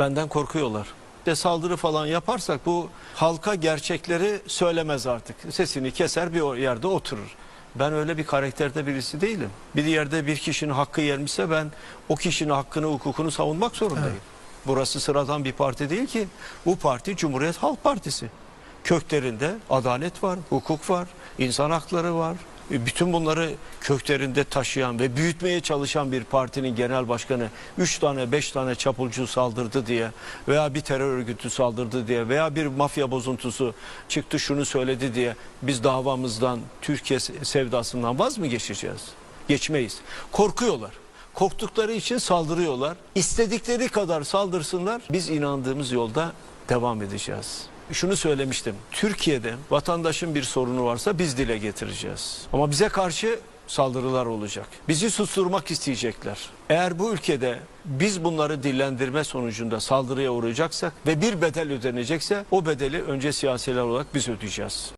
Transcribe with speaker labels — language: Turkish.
Speaker 1: Benden korkuyorlar. De saldırı falan yaparsak bu halka gerçekleri söylemez artık. Sesini keser bir yerde oturur. Ben öyle bir karakterde birisi değilim. Bir yerde bir kişinin hakkı yenmişse ben o kişinin hakkını, hukukunu savunmak zorundayım. Burası sıradan bir parti değil ki. Bu parti Cumhuriyet Halk Partisi. Köklerinde adalet var, hukuk var, insan hakları var. Bütün bunları köklerinde taşıyan ve büyütmeye çalışan bir partinin genel başkanı 3 tane 5 tane çapulcu saldırdı diye veya bir terör örgütü saldırdı diye veya bir mafya bozuntusu çıktı şunu söyledi diye biz davamızdan Türkiye sevdasından vaz mı geçeceğiz? Geçmeyiz. Korkuyorlar. Korktukları için saldırıyorlar. İstedikleri kadar saldırsınlar. Biz inandığımız yolda devam edeceğiz. Şunu söylemiştim. Türkiye'de vatandaşın bir sorunu varsa biz dile getireceğiz. Ama bize karşı saldırılar olacak. Bizi susturmak isteyecekler. Eğer bu ülkede biz bunları dillendirme sonucunda saldırıya uğrayacaksak ve bir bedel ödenecekse o bedeli önce siyasiler olarak biz ödeyeceğiz.